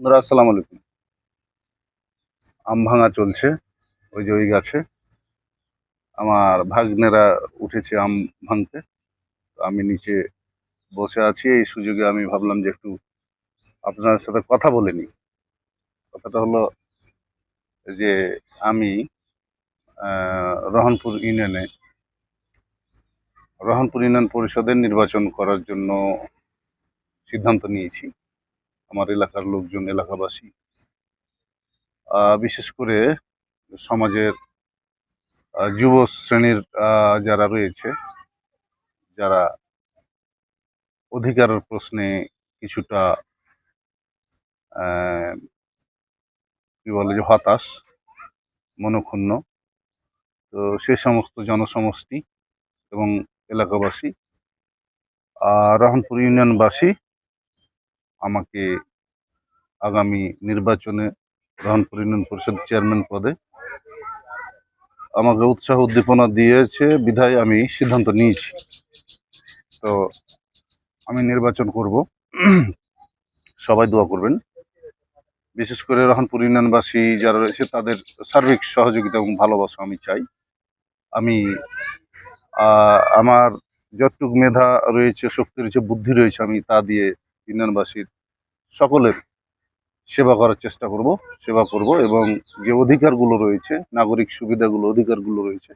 বন্ধুরা, আসসালামু আলাইকুম। আম ভাঙা চলছে, ওই যে ওই গাছে। আমার ভাগ্নেরা উঠেছে আম ভাঙতে। আমি নিচে বসে আছি, এই সুযোগে আমি ভাবলাম যে একটু আপনার সাথে কথা বলে নিই। কথাটা হলো যে আমি রহনপুর ইউনিয়নে, রহনপুর ইউনিয়ন পরিষদের নির্বাচন করার জন্য সিদ্ধান্ত নিয়েছি। আমার এলাকার লোকজন, এলাকাবাসী। বিশেষ করে সমাজের যুব শ্রেণির যারা রয়েছে, যারা অধিকারের প্রশ্নে কিছুটা কি বলে যে হতাশ, মনক্ষুণ্ণ, তো সে সমস্ত জনসমষ্টি এবং এলাকাবাসী রহনপুর ইউনিয়নবাসী আমাকে আগামী নির্বাচনে রহনপুর ইউনিয়ন পরিষদ চেয়ারম্যান পদে আমাকে উৎসাহ উদ্দীপনা দিয়েছে, বিধায় আমি সিদ্ধান্ত নিয়েছি। তো আমি নির্বাচন করব। সবাই দোয়া করবেন। বিশেষ করে রহনপুর ইউনিয়নবাসী যারা রয়েছে, তাদের সার্বিক সহযোগিতা এবং ভালোবাসা আমি চাই। আমি আমার যতটুক মেধা রয়েছে শক্তি রয়েছে বুদ্ধি রয়েছে, আমি তা দিয়ে ইউনিয়নবাসীর সকলের সেবা করার চেষ্টা করব, সেবা করব এবং যে অধিকারগুলো রয়েছে, নাগরিক সুবিধাগুলো, অধিকারগুলো রয়েছে,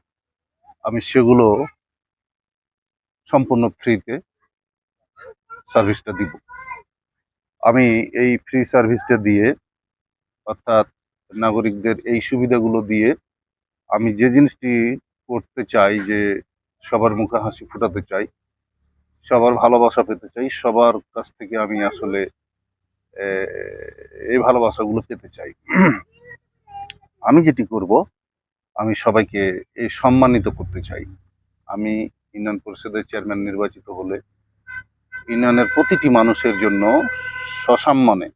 আমি সেগুলো সম্পূর্ণ ফ্রিতে সার্ভিসটা দিব। আমি এই ফ্রি সার্ভিসটা দিয়ে, অর্থাৎ নাগরিকদের এই সুবিধাগুলো দিয়ে, আমি যে জিনিসটি করতে চাই, যে সবার মুখে হাসি ফোটাতে চাই, সবার ভালোবাসা পেতে চাই, সবার কাছ থেকে আমি আসলে এই ভালোবাসাগুলো পেতে চাই। আমি যেটি করব, আমি সবাইকে এই সম্মানিত করতে চাই। আমি ইউনিয়ন পরিষদের চেয়ারম্যান নির্বাচিত হলে ইউনিয়নের প্রতিটি মানুষের জন্য সসম্মানে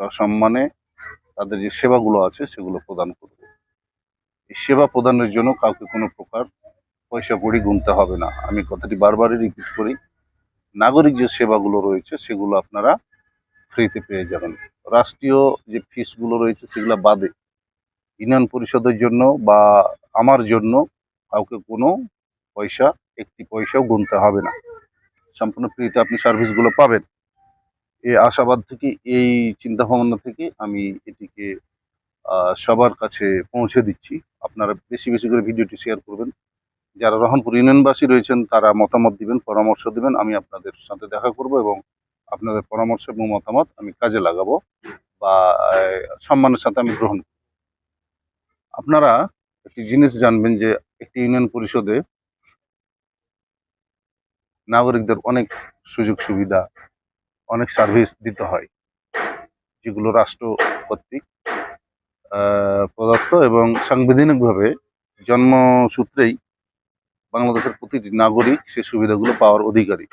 সসম্মানে তাদের যে সেবাগুলো আছে সেগুলো প্রদান করব। এই সেবা প্রদানের জন্য কাউকে কোনো প্রকার পয়সা কড়ি গুনতে হবে না। আমি কথাটি বারবারই রিপিট করি নাগরিক যে সেবাগুলো রয়েছে, সেগুলো আপনারা ফ্রিতে পেয়ে যাবেন। রাষ্ট্রীয় যে ফিসগুলো রয়েছে, সেগুলো বাদে ইউনিয়ন পরিষদের জন্য বা আমার জন্য কাউকে কোনো পয়সা, একটি পয়সাও গুনতে হবে না। সম্পূর্ণ ফ্রিতে আপনি সার্ভিসগুলো পাবেন। এই আশাবাদ থেকে, এই চিন্তা ভাবনা থেকে আমি এটিকে সবার কাছে পৌঁছে দিচ্ছি। আপনারা বেশি বেশি করে ভিডিওটি শেয়ার করবেন। যারা রহনপুর ইউনিয়নবাসী রয়েছেন, তারা মতামত দিবেন, পরামর্শ দিবেন আমি আপনাদের সাথে দেখা করব এবং আপনাদের পরামর্শ এবং মতামত আমি কাজে লাগাবো বা সম্মানের সাথে আমি গ্রহণ করব। আপনারা একটি জিনিস জানবেন যে, একটি ইউনিয়ন পরিষদে নাগরিকদের অনেক সুযোগ সুবিধা, অনেক সার্ভিস দিতে হয়, যেগুলো রাষ্ট্র কর্তৃক প্রদত্ত এবং সাংবিধানিকভাবে জন্মসূত্রেই বাংলাদেশের প্রতিটি নাগরিক সেই সুবিধাগুলো পাওয়ার অধিকারী।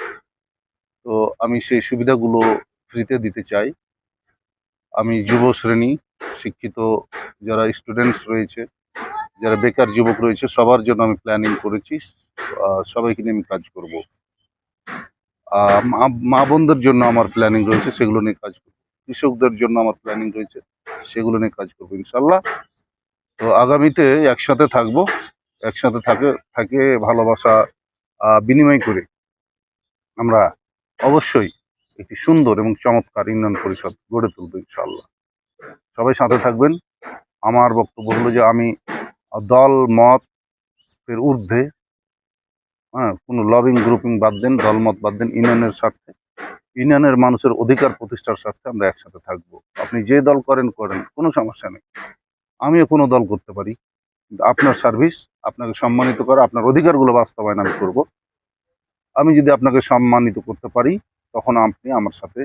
তো আমি সেই সুবিধাগুলো ফ্রিতে দিতে চাই। আমি যুব শ্রেণি, শিক্ষিত যারা স্টুডেন্টস রয়েছে, যারা বেকার যুবক রয়েছে, সবার জন্য আমি প্ল্যানিং করেছি। সবাইকে নিয়ে আমি কাজ করব। মা বোনদের জন্য আমার প্ল্যানিং রয়েছে, সেগুলো নিয়ে কাজ করব। কৃষকদের জন্য আমার প্ল্যানিং রয়েছে, সেগুলো নিয়ে কাজ করব ইনশাল্লাহ তো আগামীতে একসাথে থাকব। একসাথে থাকে থাকে, ভালোবাসা বিনিময় করে আমরা অবশ্যই একটি সুন্দর এবং চমৎকার ইউনিয়ন পরিষদ গড়ে তুলব ইনশাল্লাহ সবাই সাথে থাকবেন। আমার বক্তব্য হলো যে আমি দল, মত এর ঊর্ধ্বে হ্যাঁ কোনো লবিং, গ্রুপিং বাদ দেন দলমত বাদ দেন, ইউনিয়নের স্বার্থে, ইউনিয়নের মানুষের অধিকার প্রতিষ্ঠার স্বার্থে আমরা একসাথে থাকব। আপনি যে দল করেন করেন, কোনো সমস্যা নেই। আমিও কোনো দল করতে পারি। আপনার সার্ভিস আপনাকে সম্মানিত করা, আপনার অধিকারগুলো বাস্তবায়ন আমি করব। আমি যদি আপনাকে সম্মানিত করতে পারি, তখন আপনি আমার সাথে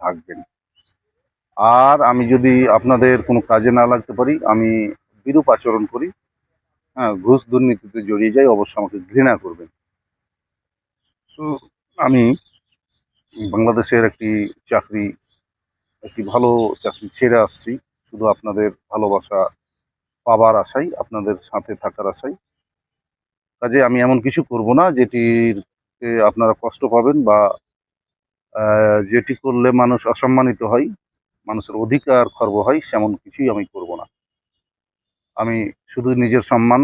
থাকবেন। আর আমি যদি আপনাদের কোনো কাজে না লাগতে পারি, আমি বিরূপ আচরণ করি হ্যাঁ ঘুষ দুর্নীতিতে জড়িয়ে যাই অবশ্য আমাকে ঘৃণা করবেন। তো আমি বাংলাদেশের একটি চাকরি, একটি ভালো চাকরি ছেড়ে আসছি। শুধু আপনাদের ভালোবাসা পাবার আশাই, আপনাদের সাথে থাকার আশাই। কাজে আমি এমন কিছু করব না যেটির আপনারা কষ্ট পাবেন বা যেটি করলে মানুষ অসম্মানিত হয়, মানুষের অধিকার খর্ব হয়, সেমন কিছুই আমি করব না। আমি শুধু নিজের সম্মান,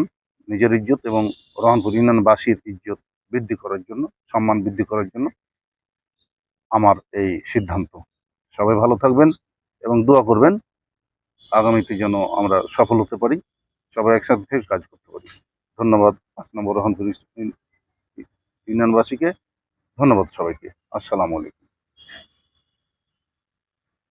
নিজের ইজ্জত এবং রহনপুর ইউনিয়নবাসীর ইজ্জত বৃদ্ধি করার জন্য, সম্মান বৃদ্ধি করার জন্য আমার এই সিদ্ধান্ত। সবাই ভালো থাকবেন এবং দোয়া করবেন। আগামীতে যেন আমরা সফল হতে পারি, সবাই একসাথে কাজ করতে পারি। ধন্যবাদ, পাঁচ নম্বর রহনপুর ইউনিয়নবাসীকে। ধন্যবাদ সবাইকে। আসসালামু আলাইকুম।